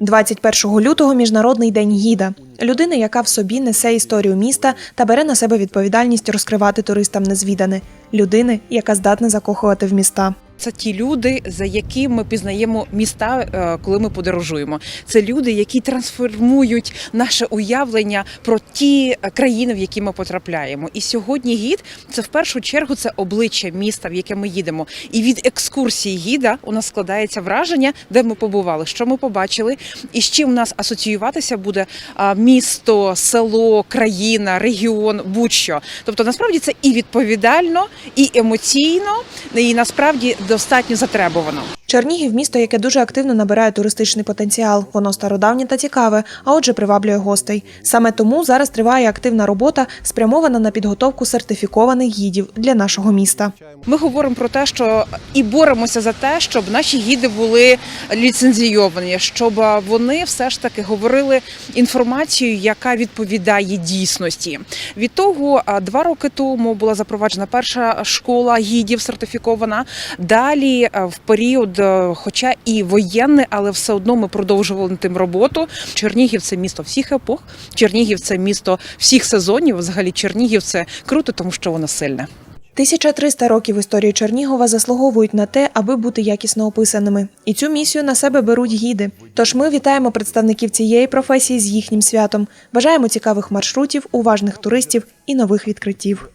21 лютого міжнародний день гіда. Людини, яка в собі несе історію міста та бере на себе відповідальність розкривати туристам незвідане. Людини, яка здатна закохувати в міста. Це ті люди, за які ми пізнаємо міста, е, коли ми подорожуємо. Це люди, які трансформують наше уявлення про ті е, країни, в які ми потрапляємо. І сьогодні гід це в першу чергу це обличчя міста, в яке ми їдемо. І від екскурсії гіда у нас складається враження, де ми побували, що ми побачили, і з чим у нас асоціюватися буде місто, село, країна, регіон, будь-що. Тобто, насправді це і відповідально, і емоційно, і насправді достатньо затребувано. Чернігів місто, яке дуже активно набирає туристичний потенціал. Воно стародавнє та цікаве, а отже, приваблює гостей. Саме тому зараз триває активна робота, спрямована на підготовку сертифікованих гідів для нашого міста. Ми говоримо про те, що і боремося за те, щоб наші гіди були ліцензійовані, щоб вони все ж таки говорили інформацію, яка відповідає дійсності. Від того два роки тому була запроваджена перша школа гідів сертифікована. Далі в період, хоча і воєнний, але все одно ми продовжували тим роботу. Чернігів це місто всіх епох. Чернігів це місто всіх сезонів. Взагалі Чернігів це круто, тому що воно сильне. 1300 років історії Чернігова заслуговують на те, аби бути якісно описаними. І цю місію на себе беруть гіди. Тож ми вітаємо представників цієї професії з їхнім святом. Бажаємо цікавих маршрутів, уважних туристів і нових відкриттів.